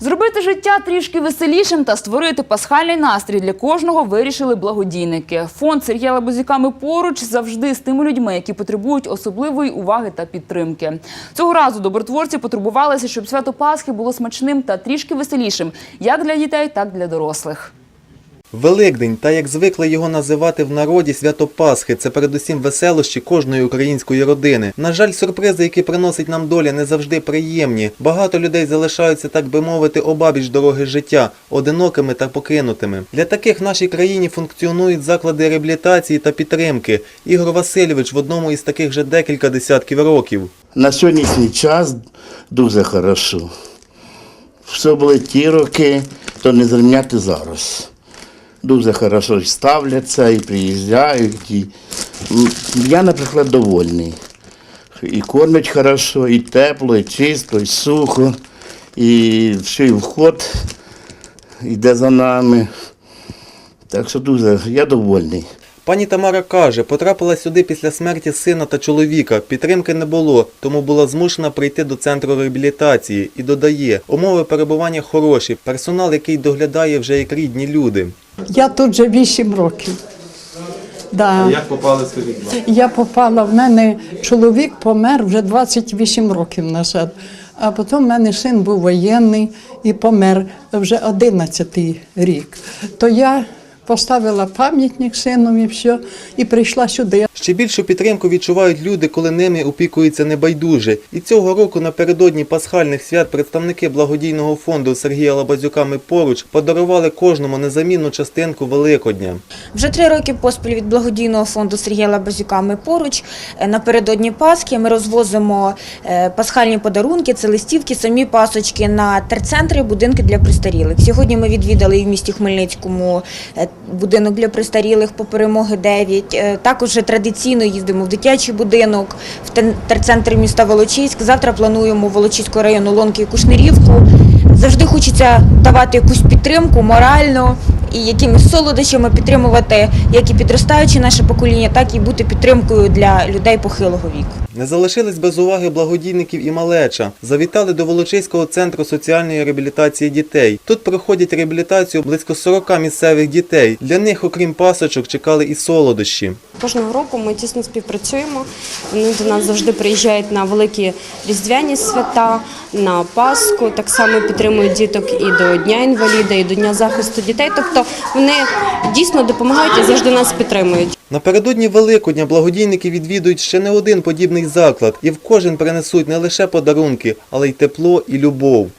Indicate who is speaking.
Speaker 1: Зробити життя трішки веселішим та створити пасхальний настрій для кожного вирішили благодійники. Фонд Сергія Лабузіками поруч завжди з тими людьми, які потребують особливої уваги та підтримки. Цього разу добротворці потребувалися, щоб свято Пасхи було смачним та трішки веселішим, як для дітей, так і для дорослих.
Speaker 2: Великдень, та як звикли його називати в народі свято Пасхи, це передусім веселощі кожної української родини. На жаль, сюрпризи, які приносить нам доля, не завжди приємні. Багато людей залишаються, так би мовити, обабіч дороги життя, одинокими та покинутими. Для таких в нашій країні функціонують заклади реабілітації та підтримки. Ігор Васильович в одному із таких вже декілька десятків років.
Speaker 3: На сьогоднішній час дуже хорошо. Все були ті роки, то не зрівняти зараз. Дуже хорошо ставляться і приїжджають. І... Я, наприклад, довольний. І кормять хорошо, і тепло, і чисто, і сухо, і ще й вход йде за нами. Так що дуже я довольний.
Speaker 2: Пані Тамара каже, потрапила сюди після смерті сина та чоловіка. Підтримки не було, тому була змушена прийти до центру реабілітації і додає, умови перебування хороші, персонал, який доглядає вже як рідні люди.
Speaker 4: Я тут вже 8 років. Да.
Speaker 2: Як попали скажіть?
Speaker 4: Я попала, в мене чоловік помер вже 28 років назад. А потім в мене син був воєнний і помер вже 11 рік. То я поставила пам'ятник синові і все, і прийшла сюди.
Speaker 2: Ще більшу підтримку відчувають люди, коли ними опікуються небайдуже. І цього року напередодні пасхальних свят представники благодійного фонду Сергія Лабазюка «Ми поруч подарували кожному незамінну частинку Великодня.
Speaker 5: Вже три роки поспіль від благодійного фонду Сергія Лабазюка ми поруч. Е, Напередодні Пасхи ми розвозимо е, пасхальні подарунки, це листівки, самі пасочки на терцентри, будинки для престарілих. Сьогодні ми відвідали і в місті Хмельницькому е, будинок для престарілих по перемоги 9. Е, Також вже традиційно їздимо в дитячий будинок, в терцентр міста Волочиськ. Завтра плануємо Волочиського району Лонки і Кушнерівку. Завжди хочеться давати якусь підтримку морально і якимись солодощами підтримувати як і підростаюче наше покоління, так і бути підтримкою для людей похилого віку.
Speaker 2: Не залишились без уваги благодійників і малеча. Завітали до Волочиського центру соціальної реабілітації дітей. Тут проходять реабілітацію близько 40 місцевих дітей. Для них, окрім пасочок, чекали і солодощі.
Speaker 6: Кожного року ми тісно співпрацюємо. Вони до нас завжди приїжджають на великі різдвяні свята, на Пасху. Так само підтримують діток і до Дня інваліда, і до Дня захисту дітей. Тобто вони дійсно допомагають і завжди нас підтримують.
Speaker 2: Напередодні Великодня благодійники відвідують ще не один подібний заклад і в кожен принесуть не лише подарунки, але й тепло і любов.